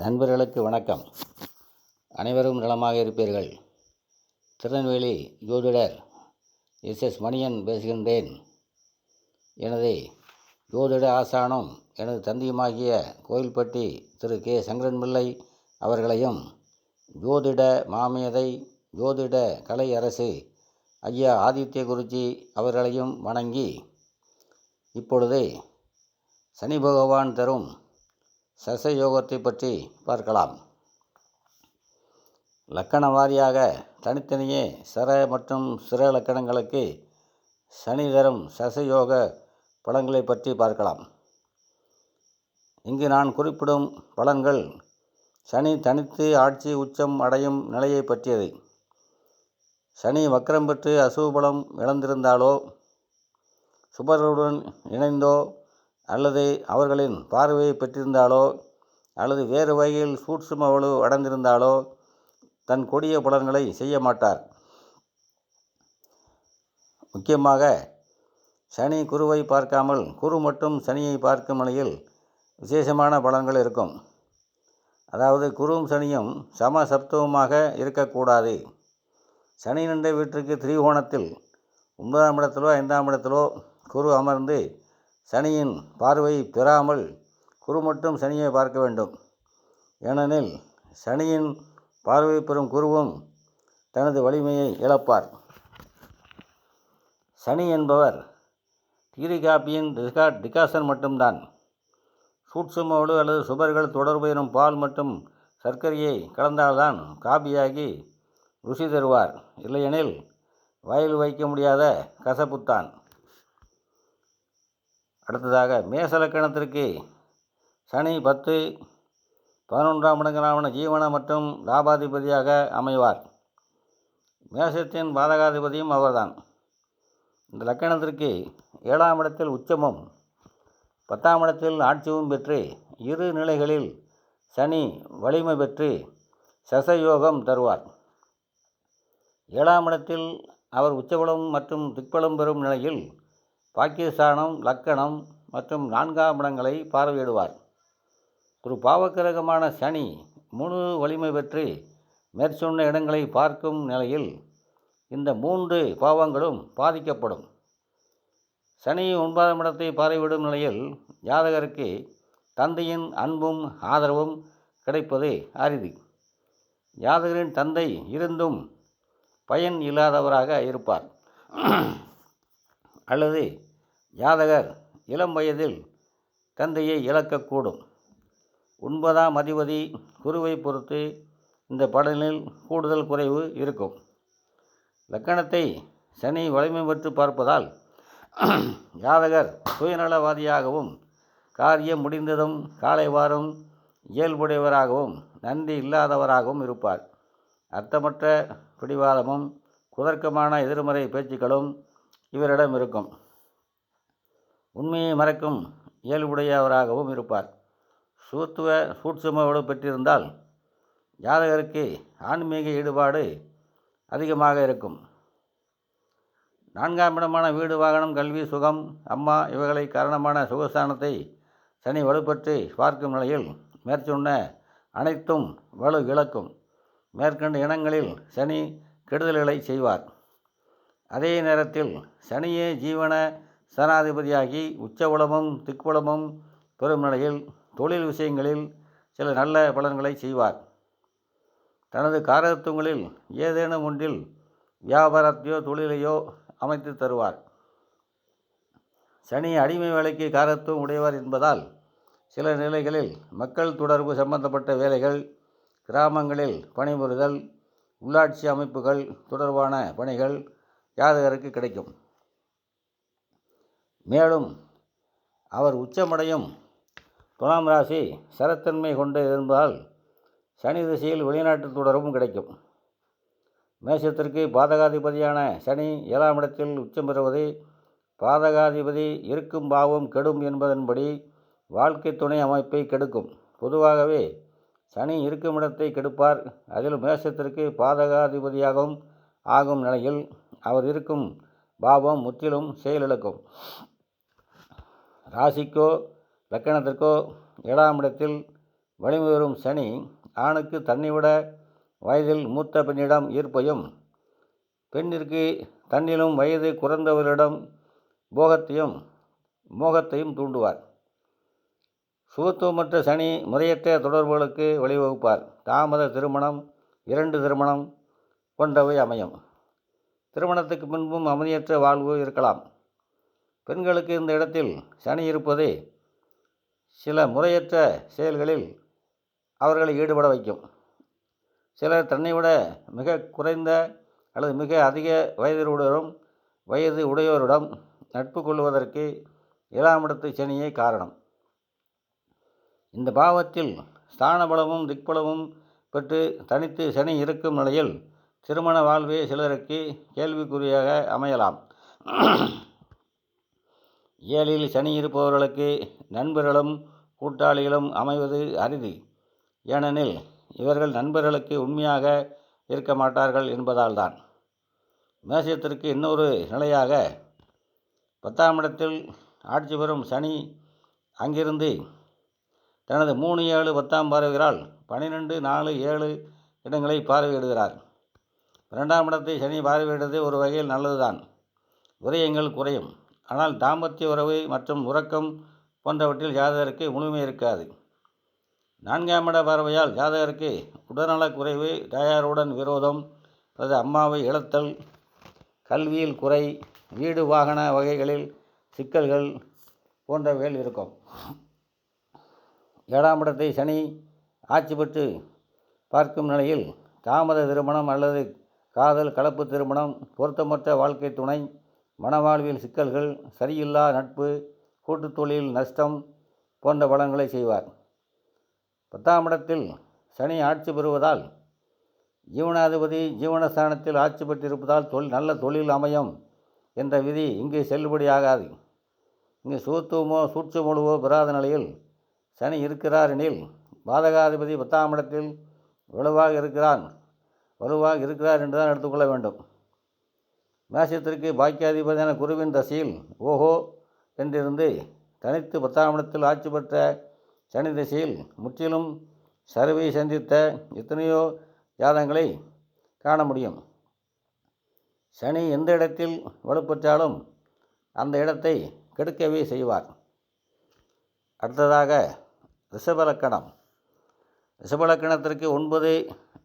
நண்பர்களுக்கு வணக்கம். அனைவரும் நலமாக இருப்பீர்கள். திருநெல்வேலி ஜோதிடர் எஸ். எஸ். மணியன் பேசுகின்றேன். எனது ஜோதிட ஆசானும் எனது தந்தையுமாகிய கோயில்பட்டி திரு. கே. சங்கரன்பிள்ளை அவர்களையும் ஜோதிட மாமேதை ஜோதிட கலை அரசு ஐயா ஆதித்ய குருஜி அவர்களையும் வணங்கி இப்பொழுது சனி பகவான் தரும் சசயோகத்தை பற்றி பார்க்கலாம். லக்கண வாரியாக தனித்தனியே சர மற்றும் சிற லக்கணங்களுக்கு சனி தரும் சசயோக பலன்களை பற்றி பார்க்கலாம். இங்கு நான் குறிப்பிடும் பலன்கள் சனி தனித்து ஆட்சி உச்சம் அடையும் நிலையை பற்றியது. சனி வக்கரம் பெற்று அசுபலம் இழந்திருந்தாலோ சுபர்களுடன் இணைந்தோ அல்லது அவர்களின் பார்வையை பெற்றிருந்தாலோ அல்லது வேறு வகையில் சூட்சும வலு அடைந்திருந்தாலோ தன் கொடிய பலன்களை செய்ய மாட்டார். முக்கியமாக சனி குருவை பார்க்காமல் குரு மட்டும் சனியை பார்க்கும் நிலையில் விசேஷமான பலன்கள் இருக்கும். அதாவது குருவும் சனியும் சம சப்தவமாக இருக்கக்கூடாது. சனி நின்ற வீட்டிற்கு திரிகோணத்தில் ஒன்பதாம் இடத்திலோ ஐந்தாம் இடத்திலோ குரு அமர்ந்து சனியின் பார்வை பெறாமல் குரு மட்டும் சனியை பார்க்க வேண்டும். ஏனெனில் சனியின் பார்வை பெறும் குருவும் தனது வலிமையை இழப்பார். சனி என்பவர் டீரிகாப்பியின் டிகா டிகாசன் மட்டும்தான். சூட்சுமோடு அல்லது சுபர்கள் தொடர்பு எனும் பால் மற்றும் சர்க்கரையை கலந்தால்தான் காபியாகி ருசி தருவார். இல்லையெனில் வாயில் வைக்க முடியாத கசப்புத்தான். அடுத்ததாக மேசலக்கணத்திற்கு சனி பத்து பதினொன்றாம் இடங்களான ஜீவன மற்றும் லாபாதிபதியாக அமைவார். மேசத்தின் பாதகாதிபதியும் அவர்தான். இந்த லக்கணத்திற்கு ஏழாம் இடத்தில் உச்சமும் பத்தாம் இடத்தில் ஆட்சியும் பெற்று இரு நிலைகளில் சனி வலிமை பெற்று சசயோகம் தருவார். ஏழாம் இடத்தில் அவர் உச்சபலம் மற்றும் திக்பலம் பெறும் நிலையில் பாக்கியஸ்தானம் லக்கணம் மற்றும் நான்காம் இடங்களை பார்வையிடுவார். ஒரு பாவக்கிரகமான சனி முழு வலிமை பெற்று மேற்சொன்ன இடங்களை பார்க்கும் நிலையில் இந்த மூன்று பாவங்களும் பாதிக்கப்படும். சனி ஒன்பதாம் இடத்தை பார்வையிடும் நிலையில் ஜாதகருக்கு தந்தையின் அன்பும் ஆதரவும் கிடைப்பது அரிது. ஜாதகரின் தந்தை இருந்தும் பயன் இல்லாதவராக இருப்பார். அல்லது ஜாதகர் இளம் வயதில் தந்தையை இழக்கக்கூடும். ஒன்பதாம் அதிபதி குருவை பொறுத்து இந்த படலில் கூடுதல் குறைவு இருக்கும். லக்கணத்தை சனி வலிமை பெற்று பார்ப்பதால் ஜாதகர் சுயநலவாதியாகவும் காரியம் முடிந்ததும் காலை வாரம் இயல்புடையவராகவும் நன்றி இல்லாதவராகவும் இருப்பார். அர்த்தமற்ற பிடிவாதமும் குதர்க்கமான எதிர்மறை பேச்சுக்களும் இவரிடம் இருக்கும். உண்மையை மறைக்கும் இயல்புடையவராகவும் இருப்பார். சூத்துவ சூட்சுமோடு பெற்றிருந்தால் ஜாதகருக்கு ஆன்மீக ஈடுபாடு அதிகமாக இருக்கும். நான்காம் இடமான வீடு வாகனம் கல்வி சுகம் அம்மா இவைகளை காரணமான சுகஸ்தானத்தை சனி வலுப்பற்றி பார்க்கும் நிலையில் மேற்சொன்ன அனைத்தும் வலு இழக்கும். மேற்கண்ட இனங்களில் சனி கெடுதல்களை செய்வார். அதே நேரத்தில் சனியே ஜீவன சனாதிபதியாகி உச்சபலமும் திக்பலமும் பெறும் நிலையில் தொழில் விஷயங்களில் சில நல்ல பலன்களை செய்வார். தனது காரகத்துவங்களில் ஏதேனும் ஒன்றில் வியாபாரத்தையோ தொழிலையோ அமைத்து தருவார். சனி அடிமை வேலைக்கு காரத்துவம் உடையவர் என்பதால் சில நிலைகளில் மக்கள் தொடர்பு சம்பந்தப்பட்ட வேலைகள் கிராமங்களில் பணிபுரிதல் உள்ளாட்சி அமைப்புகள் தொடர்பான பணிகள் ஜாதகருக்கு கிடைக்கும். மேலும் அவர் உச்சமடையும் துலாம் ராசி சரத்தன்மை கொண்டு இருந்தால் சனி திசையில் வெளிநாட்டு தொடர்பும் கிடைக்கும். மேஷத்திற்கு பாதகாதிபதியான சனி ஏழாம் இடத்தில் உச்சம் பெறுவது பாதகாதிபதி இருக்கும் பாவம் கெடும் என்பதன்படி வாழ்க்கை துணை அமைப்பை கெடுக்கும். பொதுவாகவே சனி இருக்கும் இடத்தை கெடுப்பார். அதில் மேஷத்திற்கு பாதகாதிபதியாகவும் ஆகும் நிலையில் அவர் இருக்கும் பாவம் முற்றிலும் செயலிழக்கும். ராசிக்கோ லக்கணத்திற்கோ ஏழாம் இடத்தில் வலிமை வரும் சனி ஆணுக்கு தன்னைவிட வயதில் மூத்த பெண்ணிடம் ஈர்ப்பையும் பெண்ணிற்கு தன்னிலும் வயது குறைந்தவரிடம் போகத்தையும் மோகத்தையும் தூண்டுவார். சுகத்துவமற்ற சனி முறையற்ற தொடர்புகளுக்கு வழிவகுப்பார். தாமத திருமணம் இரண்டு திருமணம் கொண்டவை அமையும். திருமணத்துக்கு முன்பும் அமைதியற்ற வாழ்வு இருக்கலாம். பெண்களுக்கு இந்த இடத்தில் சனி இருப்பது சில முறையற்ற செயல்களில் அவர்களை ஈடுபட வைக்கும். சிலர் தன்னை விட மிக குறைந்த அல்லது மிக அதிக வயதிலுடனும் வயது உடையோரிடம் நட்பு கொள்வதற்கு ஏழாம் சனியே காரணம். இந்த பாவத்தில் ஸ்தான பலமும் திக்பலமும் பெற்று தனித்து சனி இருக்கும் நிலையில் திருமண வாழ்வே சிலருக்கு கேள்விக்குறியாக அமையலாம். ஏழில் சனி இருப்பவர்களுக்கு நண்பர்களும் கூட்டாளிகளும் அமைவது அரிது. ஏனெனில் இவர்கள் நண்பர்களுக்கு உண்மையாக இருக்க மாட்டார்கள் என்பதால்தான். மேசத்திற்கு இன்னொரு நிலையாக பத்தாம் இடத்தில் ஆட்சி பெறும் சனி அங்கிருந்து தனது மூணு ஏழு பத்தாம் பார்வைகளால் பன்னிரெண்டு நாலு ஏழு இடங்களை பார்வையிடுகிறார். இரண்டாம் இடத்தை சனி பார்வையிடுவது ஒரு வகையில் நல்லதுதான். விரயங்கள் குறையும். ஆனால் தாம்பத்திய உறவு மற்றும் உறக்கம் போன்றவற்றில் ஜாதகருக்கு முழுமை இருக்காது. நான்காம் இட பார்வையால் ஜாதகருக்கு உடல்நலக் குறைவு தாயாருடன் விரோதம் அல்லது அம்மாவை இழத்தல் கல்வியில் குறை வீடு வாகன வகைகளில் சிக்கல்கள் போன்றவைகள் இருக்கும். ஏழாம் இடத்தை சனி ஆட்சி பெற்று பார்க்கும் நிலையில் தாமத திருமணம் அல்லது காதல் கலப்பு திருமணம் பொருத்தமற்ற வாழ்க்கை துணை மனவாழ்வில் சிக்கல்கள் சரியில்லா நட்பு கூட்டுத் தொழில் நஷ்டம் போன்ற பலன்களை செய்வார். பத்தாம் இடத்தில் சனி ஆட்சி பெறுவதால் ஜீவனாதிபதி ஜீவனஸ்தானத்தில் ஆட்சி பெற்றிருப்பதால் தொழில் நல்ல தொழில் அமையும் என்ற விதி இங்கு செல்லுபடியாகாது. இங்கு சூத்துவமோ சூட்சமொழுவோ பெறாத நிலையில் சனி இருக்கிறார் எனில் பாதகாதிபதி பத்தாம் இடத்தில் வலுவாக இருக்கிறான். வலுவாக இருக்கிறார் என்று தான் எடுத்துக்கொள்ள வேண்டும். மேஷத்திற்கு பாக்கியாதிபதியான குருவின் தசையில் ஓஹோ என்றிருந்து தனித்து பத்தாம் இடத்தில் ஆட்சி பெற்ற சனி திசையில் முற்றிலும் சரிவை சந்தித்த எத்தனையோ ஜாதங்களை காண முடியும். சனி எந்த இடத்தில் வலுப்பெற்றாலும் அந்த இடத்தை கெடுக்கவே செய்வார். அடுத்ததாக ரிஷபலக்கணம். ரிஷபலக்கணத்திற்கு ஒன்பது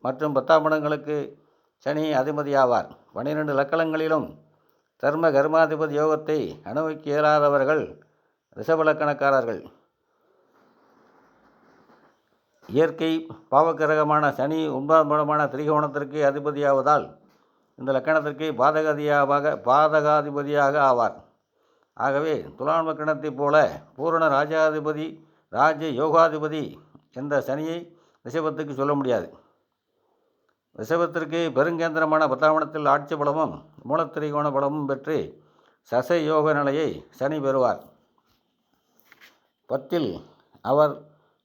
மற்றும் பத்தாம் இடங்களுக்கு சனி அதிபதியாவார். பன்னிரெண்டு லக்கணங்களிலும் தர்ம கர்மாதிபதி யோகத்தை அனுபவிக்க இயலாதவர்கள் ரிஷபலக்கணக்காரர்கள். இயற்கை பாவக்கிரகமான சனி ஒன்பதாம் படமான திரிகோணத்திற்கு அதிபதியாவதால் இந்த லக்கணத்திற்கு பாதகாதியாக பாதகாதிபதியாக ஆவார். ஆகவே துலாம் லக்கணத்தைப் போல பூரண ராஜாதிபதி ராஜ யோகாதிபதி என்ற சனியை ரிஷபத்துக்கு சொல்ல முடியாது. ரிஷபத்திற்கு பெருங்கேந்திரமான பத்தாவணத்தில் ஆட்சி பலமும் மூலத்திரிகோண பலமும் பெற்று சச யோக நிலையை சனி பெறுவார். பத்தில் அவர்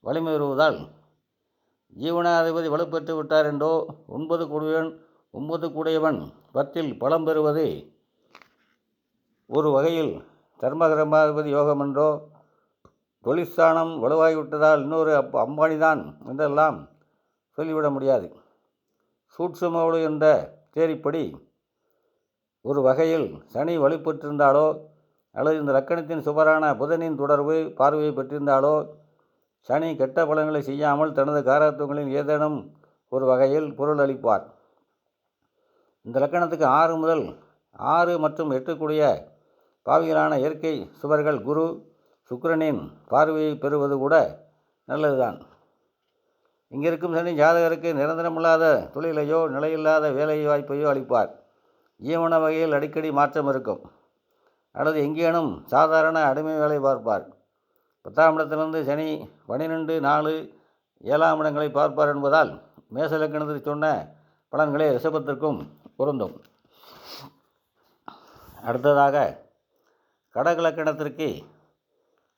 வலிமை பெறுவதால் ஜீவனாதிபதி வலுப்பெற்று விட்டார் என்றோ ஒன்பது கூடியவன் ஒன்பது கூடியவன் பத்தில் பலம் பெறுவது ஒரு வகையில் தர்மகரமாதிபதி யோகம் என்றோ தொழிற்சானம் வலுவாகிவிட்டதால் இன்னொரு அப் அம்பானிதான் என்றெல்லாம் சொல்லிவிட முடியாது. சூட்சுமோடு என்ற தேரிப்படி ஒரு வகையில் சனி வலுப்பெற்றிருந்தாலோ அல்லது இந்த லக்கணத்தின் சுபரான புதனின் தொடர்பு பார்வையை பெற்றிருந்தாலோ சனி கெட்ட பலன்களை செய்யாமல் தனது காரத்துவங்களில் ஏதேனும் ஒரு வகையில் பொருள் அளிப்பார் இந்த லக்கணத்துக்கு ஆறு முதல் ஆறு மற்றும் எட்டுக்குடிய பாவிகளான இயற்கை சுவர்கள் குரு சுக்கிரனின் பார்வையை பெறுவது கூட நல்லதுதான். இங்கே இருக்கும் சனி ஜாதகருக்கு நிரந்தரமில்லாத தொழிலையோ நிலையில்லாத வேலை வாய்ப்பையோ அளிப்பார். ஜீவன வகையில் அடிக்கடி மாற்றம் இருக்கும். அல்லது எங்கேனும் சாதாரண அடிமை வேலை பார்ப்பார். பத்தாம் இடத்திலிருந்து சனி பன்னிரெண்டு நாலு ஏழாம் இடங்களை பார்ப்பார் என்பதால் மேசலக்கணத்தில் சொன்ன பலன்களே ரிஷபத்திற்கும் பொருந்தும். அடுத்ததாக கடகலக்கணத்திற்கு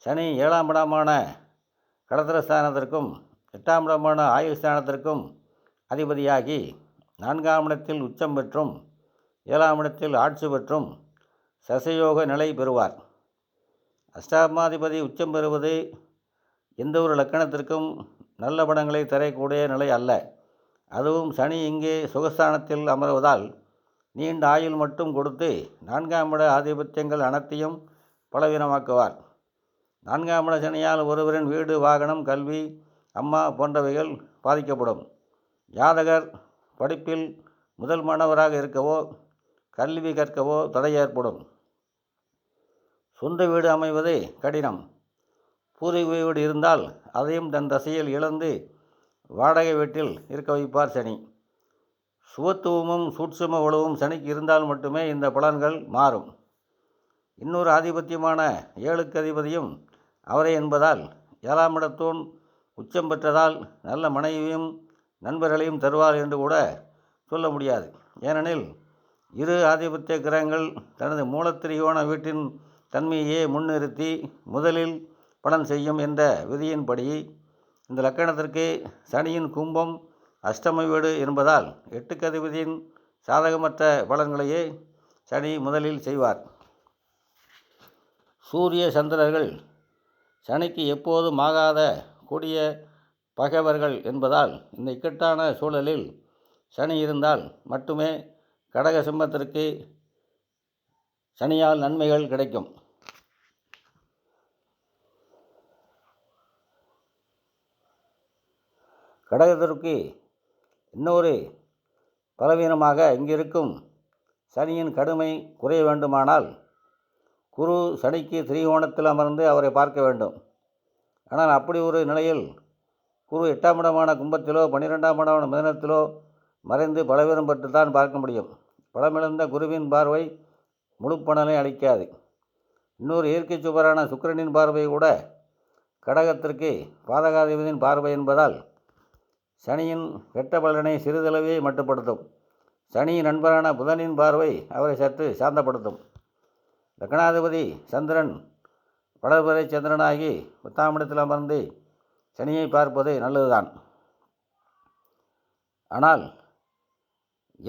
சனி ஏழாம் இடமான கடத்திரஸ்தானத்திற்கும் எட்டாம் இடமான ஆயுள் ஸ்தானத்திற்கும் அதிபதியாகி நான்காம் இடத்தில் உச்சம் பெற்றும் ஏழாம் இடத்தில் ஆட்சி பெற்றும் சசயோக நிலை பெறுவார். அஷ்டாமாதிபதி உச்சம் பெறுவது எந்த ஒரு லக்கணத்திற்கும் நல்ல படங்களை தரக்கூடிய நிலை அல்ல. அதுவும் சனி இங்கே சுகஸ்தானத்தில் அமர்வதால் நீண்ட ஆயுள் மட்டும் கொடுத்து நான்காம் இட ஆதிபத்தியங்கள் அனைத்தையும் பலவீனமாக்குவார். நான்காம் இட சனியால் ஒருவரின் வீடு வாகனம் கல்வி அம்மா போன்றவைகள் பாதிக்கப்படும். ஜாதகர் படிப்பில் முதல் மாணவராக இருக்கவோ கல்வி கற்கவோ தடை ஏற்படும். சொந்த வீடு அமைவது கடினம். பூர்வீக வீடு இருந்தால் அதையும் தன் தசையில் இழந்து வாடகை வீட்டில் இருக்க வைப்பார் சனி. சுவத்துவமும் சூட்சும உழவும் சனிக்கு இருந்தால் மட்டுமே இந்த பலன்கள் மாறும். இன்னொரு ஆதிபத்தியமான ஏழுக்கு அதிபதியும் அவரே என்பதால் ஏழாம் இடத்தூன் உச்சம் பெற்றதால் நல்ல மனைவியும் நண்பர்களையும் தருவார் என்று கூட சொல்ல முடியாது. ஏனெனில் இரு ஆதிபத்திய கிரகங்கள் தனது மூலத்திரிகோண வீட்டின் தன்மையே முன்னிறுத்தி முதலில் பலன் செய்யும் என்ற விதியின்படி இந்த லக்கணத்திற்கு சனியின் கும்பம் அஷ்டம வீடு என்பதால் எட்டு கதிபதியின் சாதகமற்ற பலன்களையே சனி முதலில் செய்வார். சூரிய சந்திரர்கள் சனிக்கு எப்போதும் ஆகாத கொடிய பகைவர்கள் என்பதால் இந்த இக்கட்டான சூழலில் சனி இருந்தால் மட்டுமே கடக சிம்மத்திற்கு சனியால் நன்மைகள் கிடைக்கும். கடகத்திற்கு இன்னொரு பலவீனமாக இங்கிருக்கும் சனியின் கடுமை குறைய வேண்டுமானால் குரு சனிக்கு திரிகோணத்தில் அமர்ந்து அவரை பார்க்க வேண்டும். ஆனால் அப்படி ஒரு நிலையில் குரு எட்டாம் இடமான கும்பத்திலோ பன்னிரெண்டாம் இடமான மிதனத்திலோ மறைந்து பலவீனம் பெற்றுத்தான் பார்க்க முடியும். பலமிழந்த குருவின் பார்வை முழுப்பணலை அளிக்காது. இன்னொரு இயற்கை சுவரான சுக்கிரனின் பார்வை கூட கடகத்திற்கு பாதகாதிபதியின் பார்வை என்பதால் சனியின் கெட்ட பலனை சிறிதளவே மட்டுப்படுத்தும். சனியின் நண்பரான புதனின் பார்வை அவரை சற்று சாந்தப்படுத்தும். லக்னாதிபதி சந்திரன் வளர்பிறை சந்திரனாகி பத்தாமிடத்தில் அமர்ந்து சனியை பார்ப்பது நல்லதுதான். ஆனால்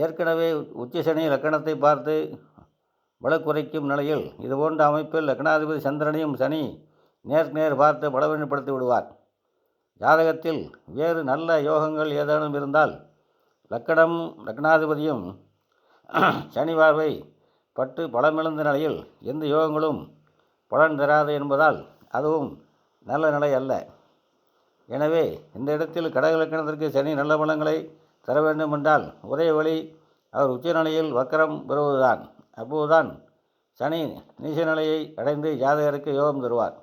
ஏற்கனவே உச்ச சனி லக்கணத்தை பார்த்து வளக்குறைக்கும் நிலையில் இதுபோன்ற அமைப்பில் லக்னாதிபதி சந்திரனையும் சனி நேருக்கு நேர் பார்த்து பலவீனப்படுத்தி விடுவார். ஜாதகத்தில் வேறு நல்ல யோகங்கள் ஏதேனும் இருந்தால் லக்கணம் லக்னாதிபதியும் சனி பார்வை பட்டு பலமிழந்த நிலையில் எந்த யோகங்களும் பலன் தராது என்பதால் அதுவும் நல்ல நிலை அல்ல. எனவே இந்த இடத்தில் கடகலக்கணத்திற்கு சனி நல்ல பலங்களை தர வேண்டுமென்றால் ஒரே வழி அவர் உச்சநிலையில் வக்கரம் பெறுவதுதான். அப்போதுதான் சனி நீச நிலையை அடைந்து ஜாதகருக்கு யோகம் தருவார்.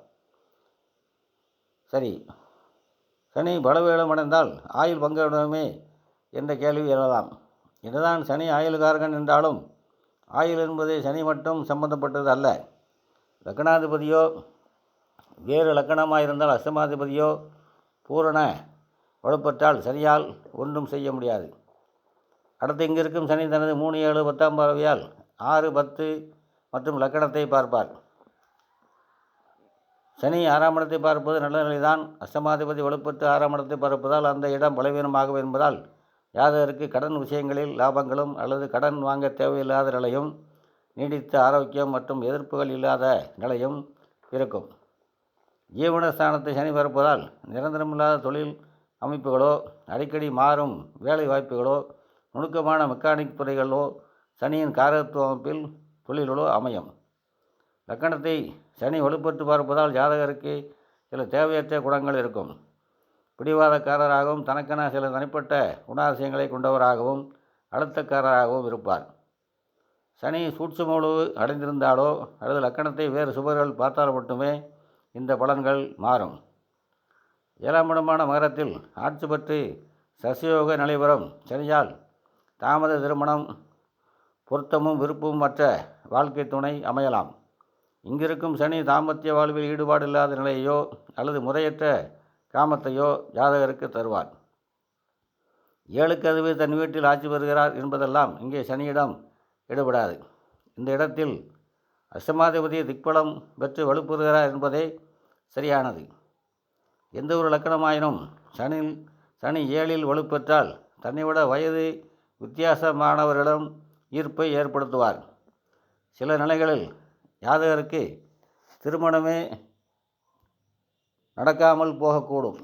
சரி சனி பலவீனம் அடைந்தால் ஆயுள் பங்கிடமே என்ற கேள்வி எழலாம் இதுதான் சனி ஆயுள்காரகன் என்றாலும் ஆயுள் என்பது சனி மட்டும் சம்பந்தப்பட்டது அல்ல. லக்னாதிபதியோ வேறு லக்கணமாக இருந்தால் அஷ்டமாதிபதியோ பூரண வலுப்பற்றால் சனியால் ஒன்றும் செய்ய முடியாது. அடுத்து இங்கே இருக்கும் சனி தனது மூணு ஏழு பத்தாம் பார்வையால் ஆறு பத்து மற்றும் லக்கணத்தை பார்ப்பார். சனி ஆறாம் இடத்தை பார்ப்பது நல்ல நிலைதான். அஷ்டமாதிபதி வலுப்பட்டு ஆறாம் இடத்தை பார்ப்பதால் அந்த இடம் பலவீனமாகும் என்பதால் யாதவருக்கு கடன் விஷயங்களில் லாபங்களும் அல்லது கடன் வாங்க தேவையில்லாத நிலையும் நீடித்த ஆரோக்கியம் மற்றும் எதிர்ப்புகள் இல்லாத நிலையும் இருக்கும். ஜீவனஸ்தானத்தை சனி பரப்பதால் நிரந்தரமில்லாத தொழில் அமைப்புகளோ அடிக்கடி மாறும் வேலை வாய்ப்புகளோ நுணுக்கமான மெக்கானிக் துறைகளோ சனியின் காரத்துவ அமைப்பில் தொழில்களோ அமையும். லக்கணத்தை சனி வலுப்பட்டு பார்ப்பதால் ஜாதகருக்கு சில தேவையற்ற குணங்கள் இருக்கும். பிடிவாதக்காரராகவும் தனக்கென சில தனிப்பட்ட குணாதிசயங்களை கொண்டவராகவும் அழுத்தக்காரராகவும் இருப்பார். சனி சூட்சுமளவு அடைந்திருந்தாலோ அல்லது லக்கணத்தை வேறு சுபர்கள் பார்த்தால் மட்டுமே இந்த பலன்கள் மாறும். ஏழாம் இடமான மகரத்தில் ஆட்சி பற்றி சசியோக நிலைபெறும். சனியால் தாமத திருமணம் பொருத்தமும் விருப்பமும் மற்ற வாழ்க்கை துணை அமையலாம். இங்கிருக்கும் சனி தாம்பத்திய வாழ்வில் ஈடுபாடு இல்லாத நிலையோ அல்லது முறையற்ற காமத்தையோ ஜாதகருக்கு தருவார். ஏழுக்கு அதுவே தன் வீட்டில் ஆட்சி பெறுகிறார் என்பதெல்லாம் இங்கே சனியிடம் ஈடுபடாது இந்த இடத்தில் அஷ்டமாதிபதி திக்பலம் பெற்று வலுப்பெறுகிறார் என்பதே சரியானது. எந்த ஒரு லக்கணமாயினும் சனி சனி ஏழில் வலுப்பெற்றால் தன்னை விட வயது வித்தியாசமானவர்களிடம் ஈர்ப்பை ஏற்படுத்துவார். சில நிலைகளில் யாதகருக்கு திருமணமே நடக்காமல் போகக்கூடும்.